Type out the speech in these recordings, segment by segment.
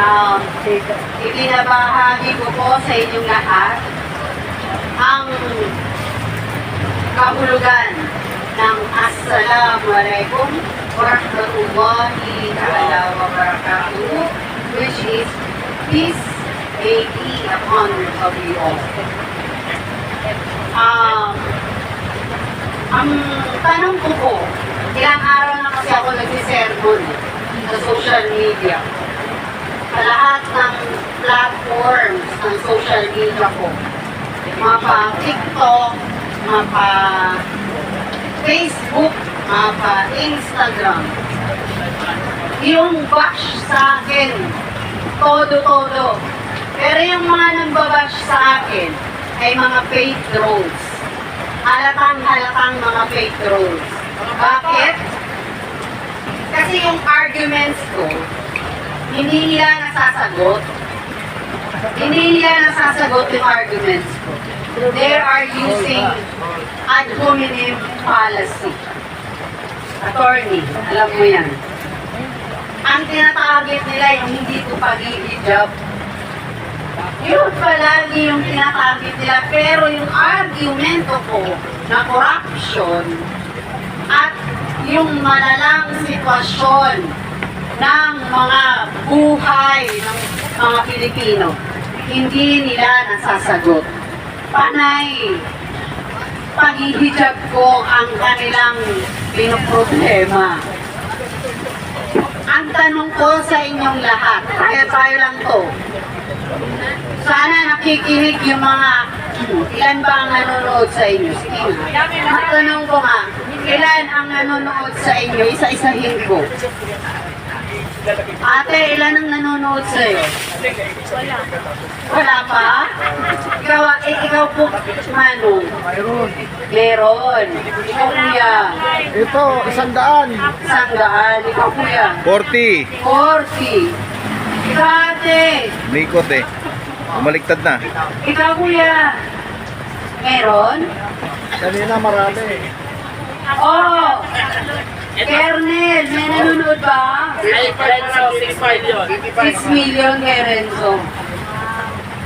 Um, ibinabahagi ko po sa inyong lahat ang kahulugan ng Assalamualaikum warahmatullahi ta'ala wa barakatuh which is peace may be upon of you all. Um, ang tanong ko po, ilang araw na kasi ako nagsisermon sa social media. Sa lahat ng platforms ng social media ko. Mapa TikTok, mapa Facebook, mapa Instagram. Yung bash sa akin, todo-todo. Pero yung mga nagbabash sa akin ay mga fake trolls. Halatang-halatang mga fake trolls. Bakit? Kasi yung arguments ko, hindi nila nasasagot. Hindi nila nasasagot yung arguments ko. They are using ad hominem policy. Attorney, alam mo yan. Ang tinatarget nila yung hindi ko pag-i-hijab. Yun palagi yung tinatarget nila. Pero yung argumento ko na corruption at yung malalang sitwasyon ng mga buhay ng mga Pilipino, hindi nila nasasagot. Panay, pag-ihijab ko ang kanilang pinoproblema. Ang tanong ko sa inyong lahat, kaya tayo lang to, sana nakikinig yung mga, ilan ba ang nanonood sa inyo? Sige nga. Matanong ko nga, ilan ang nanonood sa inyo? Isa-isahin ko. Ate, ilan ang nanonood sa iyo? Wala. Wala pa? Ikaw, eh, ikaw po, Manu. Mayroon. Meron. Ikaw, kuya. Ito, isang daan. Isang daan. Ikaw, kuya. 40. 40. Ikaw, ate. Likot eh. Umaliktad na. Ikaw, kuya. Meron? Kanina marami. Oh! Kernel, may nanonood ba? Ay, Renzo, 6'5 yun. 6 million kay Renzo.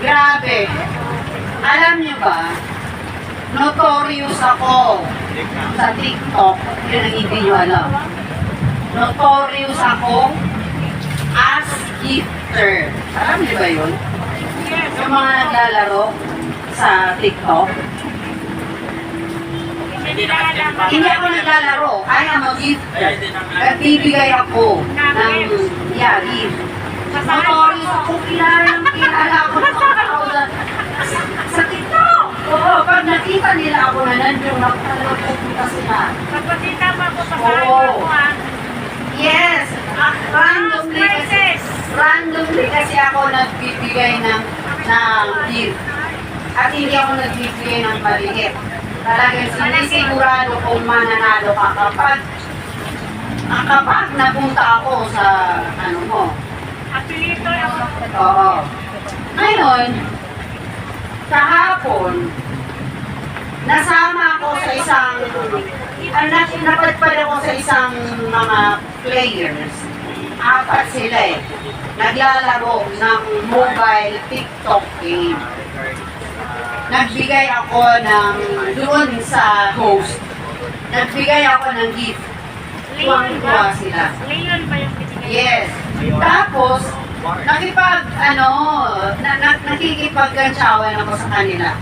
Grabe. Alam niyo ba, notorious ako sa TikTok. Yun ang hindi niyo alam. Notorious ako as gifter. Alam niyo ba yun? Yung mga naglalaro sa TikTok. Hindi ako naglalaro. I am a gifter. Nagbibigay ako ng yeah, gift. Notorious ako, kilala ng kilala ako ng sa, TikTok. Oo, pag nakita nila ako na nandiyon ako, talagang pupunta sila. Magpakita pa ako sa bahay mo ha. Yes, ah, randomly kasi, randomly kasi ako nagbibigay ng, ng gift. At hindi ako nagbibigay ng maliit. Talagang sinisigurado kung mananalo ka kapag ah, kapag napunta ako sa ano mo. Apelito yung Oo. Ngayon, kahapon, nasama ako sa isang, ah, na, napadpad ako sa isang mga players. Apat sila eh. Naglalaro ng mobile TikTok game. Nagbigay ako ng doon sa host. Nagbigay ako ng gift. Tuwang-tuwa sila. Leon ba yung binigay? Yes. Tapos, nakipag, ano, na, na, nakikipaggansyawan ako sa kanila.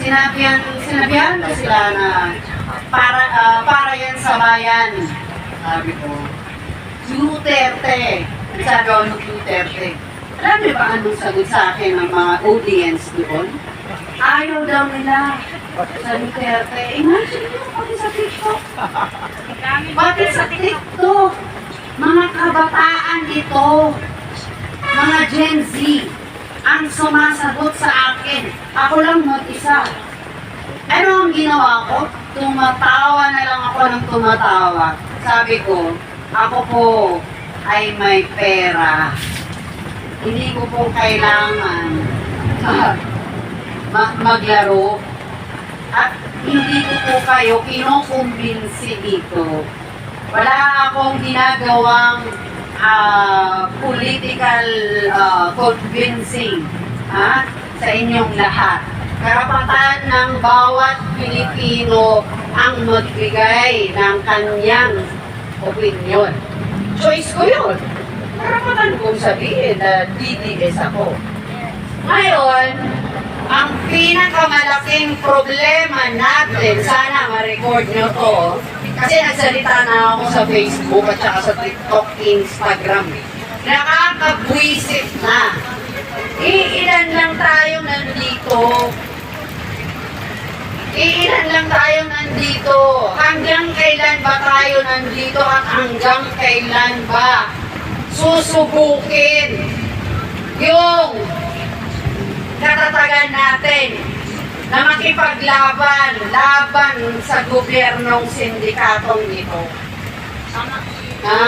Sinabihan, sinabihan ko sila na para, ah, para yan sa bayan. Sabi ko, Duterte. Sabi ko, ano Duterte? Alam niyo ba anong sagot sa akin ng mga audience doon? Ayaw daw nila sa Duterte. Imagine nyo, pati sa TikTok. Pati sa TikTok, mga kabataan ito, mga Gen Z, ang sumasagot sa akin. Ako lang mag-isa. Ano ang ginawa ko? Tumatawa na lang ako ng tumatawa. Sabi ko, ako po ay may pera. Hindi ko po kailangan ma- maglaro. At hindi ko po kayo kinukumbinsi dito. Wala akong ginagawang ah, political ah, convincing ha, sa inyong lahat. Karapatan ng bawat Pilipino ang magbigay ng kanyang opinion. Choice ko yun. Karapatan kong sabihin na DDS ako. Ngayon, ang pinakamalaking problema natin, sana ma-record nyo to, kasi nagsalita na ako sa Facebook at saka sa TikTok, Instagram. Nakakabwisit na. Iilan lang tayo nandito. Iilan lang tayo nandito. Hanggang kailan ba tayo nandito at hanggang kailan ba susubukin yung katatagan natin na makipaglaban, laban sa gobyernong sindikatong ito. Ha?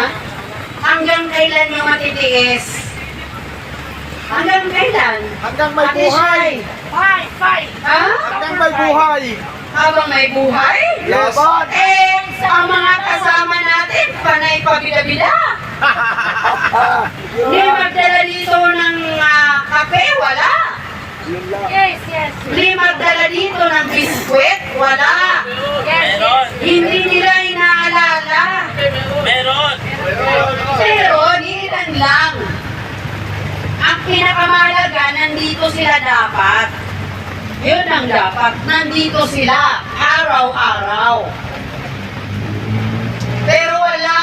Hanggang kailan yung matitiis? Hanggang kailan? Hanggang may Ate buhay. Fight, fight. Ha? Hanggang may buhay. Habang may buhay? Yes. Eh, ang mga kasama natin, panay pabila-bila. Hindi magdala dito ng ah, kape, wala. Yun lang. Yes, yes. Hindi magdala dito ng biskwit, wala. Yes, yes. Hindi nila inaalala. Meron. Pero, nilan lang. Ang pinakamalaga, nandito sila dapat. Yun ang dapat. Nandito sila, araw-araw. Pero wala.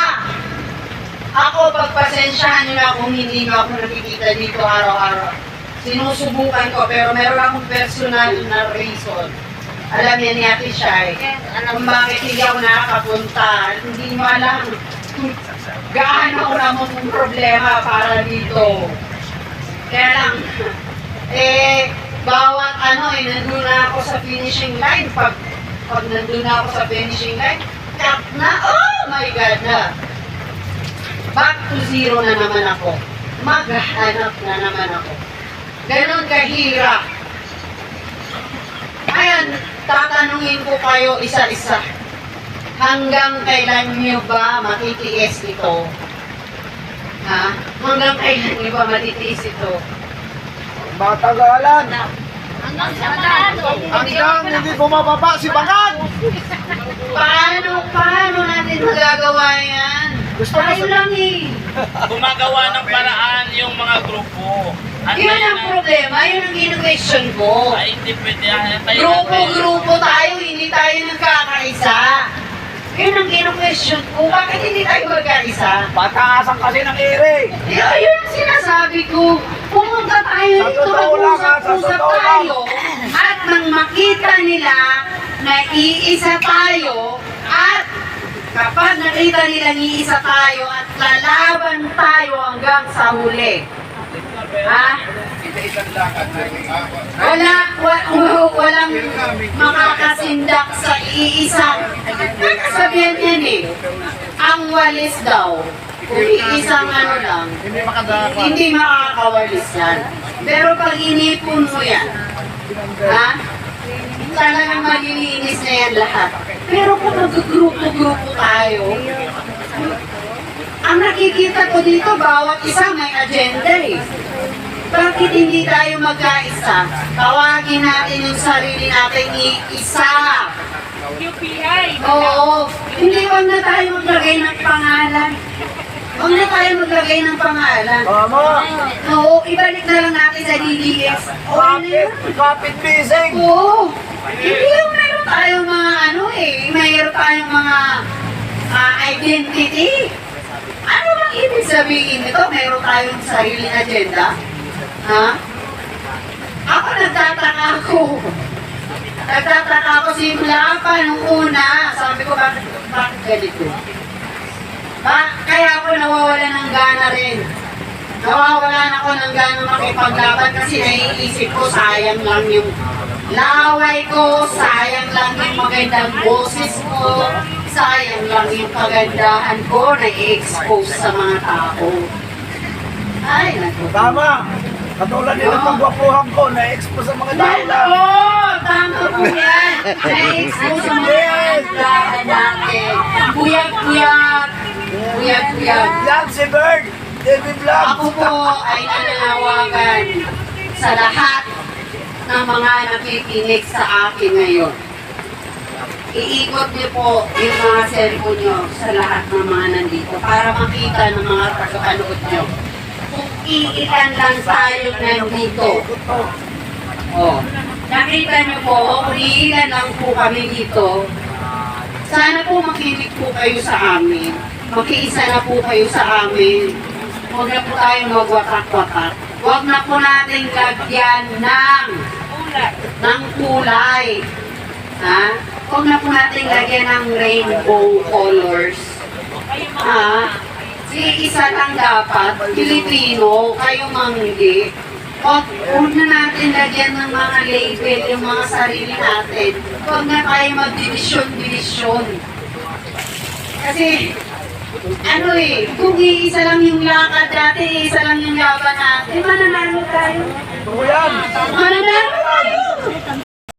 Ako, pagpasensyahan nyo na kung hindi nyo ako nakikita dito araw-araw. Sinusubukan ko, pero meron akong personal na reason. Alam niya ni Ate Shai, kung bakit hindi ako nakakapunta. Hindi mo alam gaano ko naman yung problema para dito. Kaya lang, eh, bawat ano eh, nandun na ako sa finishing line. Pag, pag nandun na ako sa finishing line, cut na, oh my God na. Back to zero na naman ako. Maghanap na naman ako. Ganon kahirap. Ayan, tatanungin ko kayo isa-isa. Hanggang kailan niyo ba matitiis ito? Ha? Hanggang kailan niyo ba matitiis ito? Matagalan. Hanggang sa manalo. Hanggang hindi bumababa si Bangag. Paano, paano natin magagawa yan? Gusto Tayo sa- lang eh. Gumagawa ng paraan yung mga grupo. At Yun ang problema, yun ang kino-question ko. Ay, hindi pwede. Grupo-grupo tayo, hindi tayo nagkakaisa. Yun ang kino-question ko, bakit hindi tayo magkaisa? Pataasan kasi ng ere. Yeah, yun ang sinasabi ko. Pumunta tayo Sa dito, mag-usap-usap lang. tayo. At nang makita nila na iisa tayo at kapag nakita nilang iisa tayo at lalaban tayo hanggang sa huli. Ha? Wala, wa, wa- walang makakasindak sa iisang. Sabihan yan eh. Ang walis daw. Kung iisang ano lang, hindi makakawalis yan. Pero pag inipon mo yan, ha? Talagang malilinis na yan lahat. Pero kung nag-grupo-grupo tayo, ang nakikita ko dito, bawat isa may agenda eh. Bakit hindi tayo magkaisa? Tawagin natin yung sarili natin isa. UPI. Oo. Hindi wag na tayo maglagay ng pangalan. Huwag na tayo maglagay ng pangalan. Tama. Oo, ibalik na lang natin sa DDS. Okay na yun. Kapit bisig. Oo. Hindi yung meron tayong mga ano eh, mayroon tayong mga ah, identity. Ano bang ibig sabihin nito? Meron tayong sariling agenda? Ha? Ako nagtataka ako. Nagtataka ako simula pa nung una. Sabi ko, bakit, bakit ganito? Ba, kaya ako nawawala ng gana rin. Nawawalan ako ng gana makipaglaban kasi naiisip ko sayang lang yung laway ko, sayang lang yung magandang boses ko, sayang lang yung kagandahan ko na i-expose sa mga tao. Ay, naku. Tama. Katulad nila pagwapuhan ko, na-expose sa mga tao lang. oo, tama po yan. Na-expose sa mga kagandahan natin. Buyag-buyag. Buyag-buyag. Yan si Bird. TV Vlog. Ako po ay nananawagan sa lahat ng mga nakikinig sa akin ngayon. Iikot niyo po yung mga cellphone niyo sa lahat ng mga nandito para makita ng mga tagapanood niyo. Iilan lang tayo nandito. Oh. Nakita niyo po, kung iilan lang po kami dito, sana po makinig po kayo sa amin. Makiisa na po kayo sa amin. Huwag na po tayong magwatak-watak. Huwag na po natin lagyan ng ng kulay. Ha? Huwag na po natin lagyan ng rainbow colors. Ha? Sige, isa lang dapat. Pilipino, kayo manggi. Huwag, huwag na natin lagyan ng mga label yung mga sarili natin. Huwag na tayo magdivision-division. Kasi, ano eh, kung iisa lang yung lakad dati, isa lang yung laban natin, mananalo tayo. Mananalo tayo!